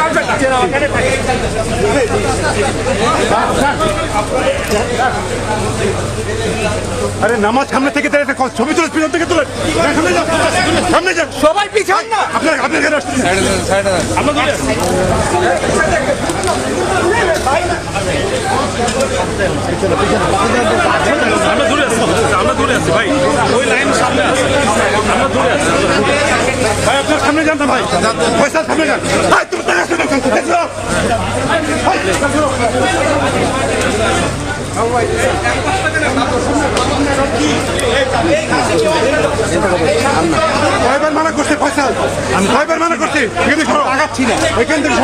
Counter আরে নামাজ সামনে থেকে দাঁড়িয়ে একটা ছবি তুলে পিছন থেকে তুলে। সামনে যান সামনে যান সবাই পিছন না। আপনার আপনার আসছেন আমরা যান না ভাই। পয়সা সামনে যান। ভাই, তুমি টাকা শোনো দেখো। কয়বার মানা করছে পয়সা। আমি কয়বার মানা করছি। এখানে আগাচ্ছি না এখান থেকে